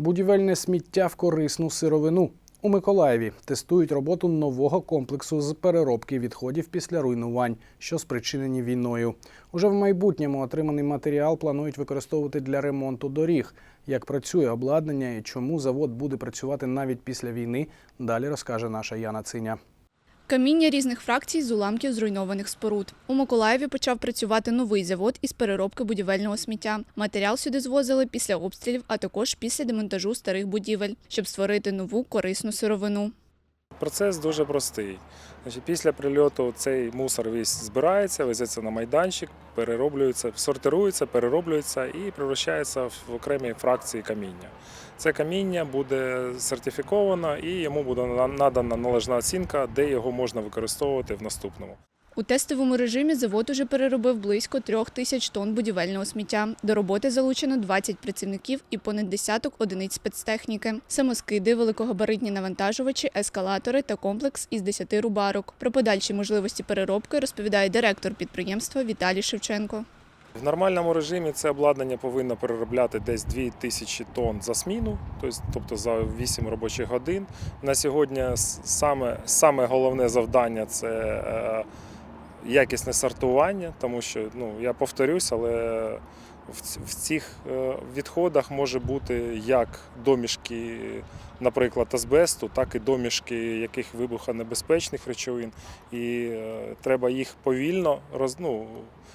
Будівельне сміття в корисну сировину. У Миколаєві тестують роботу нового комплексу з переробки відходів після руйнувань, що спричинені війною. Уже в майбутньому отриманий матеріал планують використовувати для ремонту доріг. Як працює обладнання і чому завод буде працювати навіть після війни, далі розкаже наша Яна Циня. Каміння різних фракцій з уламків зруйнованих споруд. У Миколаєві почав працювати новий завод із переробки будівельного сміття. Матеріал сюди звозили після обстрілів, а також після демонтажу старих будівель, щоб створити нову корисну сировину. Процес дуже простий. Значить, після прильоту цей мусор весь збирається, везеться на майданчик, перероблюється, сортирується, перероблюється і превращається в окремі фракції каміння. Це каміння буде сертифіковано і йому буде надана належна оцінка, де його можна використовувати в наступному. У тестовому режимі завод уже переробив близько трьох тисяч тонн будівельного сміття. До роботи залучено 20 працівників і понад десяток одиниць спецтехніки, самоскиди, великогабаритні навантажувачі, ескалатори та комплекс із 10 рубарок. Про подальші можливості переробки розповідає директор підприємства Віталій Шевченко. В нормальному режимі це обладнання повинно переробляти десь 2000 тонн за зміну, тобто- тобто за 8 робочих годин. На сьогодні саме, саме головне завдання це е, якісне сортування, тому що ну, я повторюсь, але в, цих е, відходах може бути як домішки, наприклад, азбесту, так і домішки яких вибухонебезпечних речовин. І е, треба їх повільно роз, ну,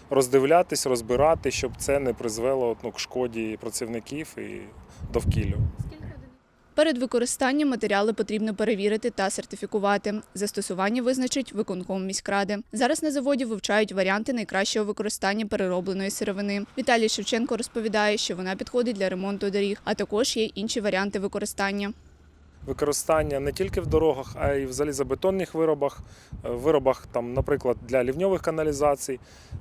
роздивлятись, розбирати, щоб це не призвело ну, к шкоді працівників і довкіллю. Перед використанням матеріали потрібно перевірити та сертифікувати. Застосування визначить виконком міськради. Зараз на заводі вивчають варіанти найкращого використання переробленої сировини. Віталій Шевченко розповідає, що вона підходить для ремонту доріг, а також є інші варіанти використання. Використання не тільки в дорогах, а й в залізобетонних виробах, е, виробах, там, наприклад, для лівньових каналізацій.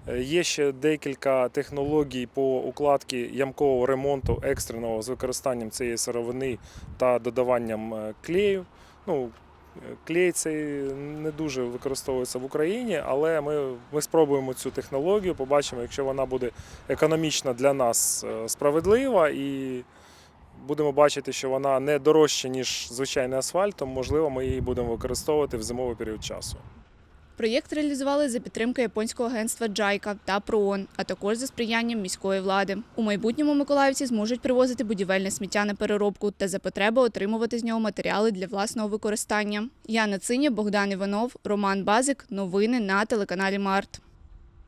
Е, Є ще декілька технологій по укладці ямкового ремонту екстреного з використанням цієї сировини та додаванням е, клею. Ну, Клей цей не дуже використовується в Україні, але ми, ми спробуємо цю технологію, побачимо, якщо вона буде економічна для нас справедлива і будемо бачити, що вона не дорожча, ніж звичайний асфальт, то можливо ми її будемо використовувати в зимовий період часу. Проєкт реалізували за підтримки японського агентства Джайка та ПРООН, а також за сприянням міської влади. У майбутньому миколаївці зможуть привозити будівельне сміття на переробку та за потреби отримувати з нього матеріали для власного використання. Яна Циня, Богдан Іванов, Роман Базик. Новини на телеканалі Март.